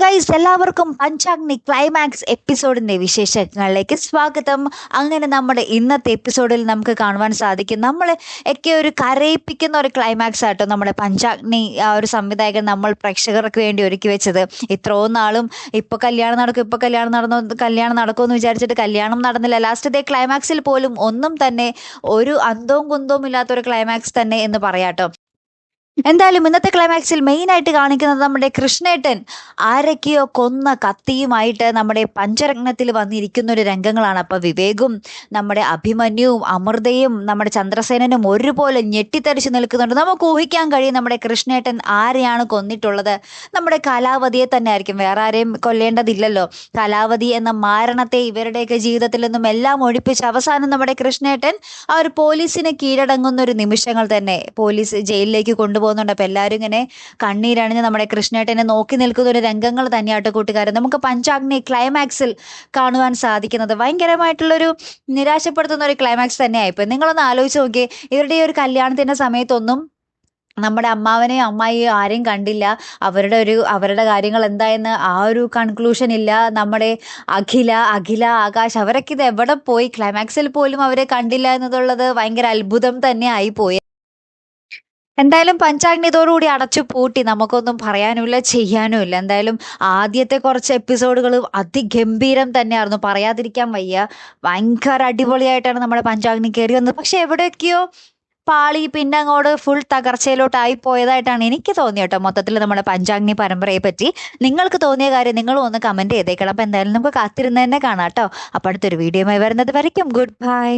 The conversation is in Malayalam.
ഗൈസ് എല്ലാവർക്കും പഞ്ചാഗ്നി ക്ലൈമാക്സ് എപ്പിസോഡിന്റെ വിശേഷങ്ങളിലേക്ക് സ്വാഗതം. അങ്ങനെ നമ്മുടെ ഇന്നത്തെ എപ്പിസോഡിൽ നമുക്ക് കാണുവാൻ സാധിക്കും. നമ്മൾ ഒക്കെ ഒരു കരയിപ്പിക്കുന്ന ഒരു ക്ലൈമാക്സ് ആട്ടോ നമ്മുടെ പഞ്ചാഗ്നി ആ ഒരു സംവിധായകൻ നമ്മൾ പ്രേക്ഷകർക്ക് വേണ്ടി ഒരുക്കി വെച്ചത്. ഇത്രയും നാളും ഇപ്പൊ കല്യാണം നടക്കും ഇപ്പൊ കല്യാണം നടന്നു കല്യാണം നടക്കുമെന്ന് വിചാരിച്ചിട്ട് കല്യാണം നടന്നില്ല. ലാസ്റ്റ് ഡേ ക്ലൈമാക്സിൽ പോലും ഒന്നും തന്നെ ഒരു അന്തവും കുന്തവും ഇല്ലാത്ത ഒരു ക്ലൈമാക്സ് തന്നെ എന്ന് പറയാട്ടോ. എന്തായാലും ഇന്നത്തെ ക്ലൈമാക്സിൽ മെയിൻ ആയിട്ട് കാണിക്കുന്നത് നമ്മുടെ കൃഷ്ണേട്ടൻ ആരൊക്കെയോ കൊന്ന കത്തിയുമായിട്ട് നമ്മുടെ പഞ്ചരത്നത്തിൽ വന്നിരിക്കുന്ന ഒരു രംഗങ്ങളാണ്. അപ്പൊ വിവേകും നമ്മുടെ അഭിമന്യുവും അമൃതയും നമ്മുടെ ചന്ദ്രസേനനും ഒരുപോലെ ഞെട്ടിത്തരിച്ചു നിൽക്കുന്നുണ്ട്. നമുക്ക് ഊഹിക്കാൻ കഴിയും നമ്മുടെ കൃഷ്ണേട്ടൻ ആരെയാണ് കൊന്നിട്ടുള്ളത്. നമ്മുടെ കലാവതിയെ തന്നെ ആയിരിക്കും വേറെ ആരെയും കൊല്ലേണ്ടതില്ലല്ലോ. കലാവതി എന്ന മാരണത്തെ ഇവരുടെയൊക്കെ ജീവിതത്തിൽ നിന്നും എല്ലാം ഒഴിപ്പിച്ച് അവസാനം നമ്മുടെ കൃഷ്ണേട്ടൻ ആ ഒരു പോലീസിനെ കീഴടങ്ങുന്ന ഒരു നിമിഷങ്ങൾ തന്നെ പോലീസ് ജയിലിലേക്ക് കൊണ്ടുപോകുന്നുണ്ട് അപ്പോൾ എല്ലാവരും ഇങ്ങനെ കണ്ണീരണിഞ്ഞ് നമ്മുടെ കൃഷ്ണേട്ടനെ നോക്കി നിൽക്കുന്ന ഒരു രംഗങ്ങൾ തന്നെയാട്ടോ കൂട്ടുകാരൻ നമുക്ക് പഞ്ചാഗ്നി ക്ലൈമാക്സിൽ കാണുവാൻ സാധിക്കുന്നത്. ഭയങ്കരമായിട്ടുള്ളൊരു നിരാശപ്പെടുത്തുന്ന ഒരു ക്ലൈമാക്സ് തന്നെയായിപ്പോൾ നിങ്ങളൊന്ന് ആലോചിച്ച് നോക്കിയേ ഇവരുടെ ഈ ഒരു കല്യാണത്തിന്റെ സമയത്തൊന്നും നമ്മുടെ അമ്മാവനെയും അമ്മായിയും ആരെയും കണ്ടില്ല. അവരുടെ ഒരു അവരുടെ കാര്യങ്ങൾ എന്തായെന്ന് ആ ഒരു കൺക്ലൂഷൻ ഇല്ല. നമ്മുടെ അഖില അഖില ആകാശ് അവരൊക്കെ ഇത് എവിടെ പോയി? ക്ലൈമാക്സിൽ പോലും അവരെ കണ്ടില്ല എന്നതുള്ളത് ഭയങ്കര അത്ഭുതം തന്നെ ആയിപ്പോയി. പോയി എന്തായാലും പഞ്ചാഗ്നി ഇതോടുകൂടി അടച്ചു പൂട്ടി. നമുക്കൊന്നും പറയാനുമില്ല ചെയ്യാനുമില്ല. എന്തായാലും ആദ്യത്തെ കുറച്ച് എപ്പിസോഡുകൾ അതിഗംഭീരം തന്നെയായിരുന്നു. പറയാതിരിക്കാൻ വയ്യ. ഭയങ്കര അടിപൊളിയായിട്ടാണ് നമ്മുടെ പഞ്ചാഗ്നി കയറി വന്നത്. പക്ഷെ എവിടെയൊക്കെയോ പാളി പിന്നെ അങ്ങോട്ട് ഫുൾ തകർച്ചയിലോട്ടായി പോയതായിട്ടാണ് എനിക്ക് തോന്നിയത് കേട്ടോ. മൊത്തത്തിൽ നമ്മുടെ പഞ്ചാഗ്നി പരമ്പരയെ പറ്റി. നിങ്ങൾക്ക് തോന്നിയ കാര്യം നിങ്ങളും ഒന്ന് കമന്റ് ചെയ്തേക്കണം. അപ്പൊ എന്തായാലും നമുക്ക് കാത്തിരുന്ന് തന്നെ കാണാം കേട്ടോ. അപ്പോൾ അടുത്തൊരു വീഡിയോയുമായി വരുന്നത് വരയ്ക്കും. Good bye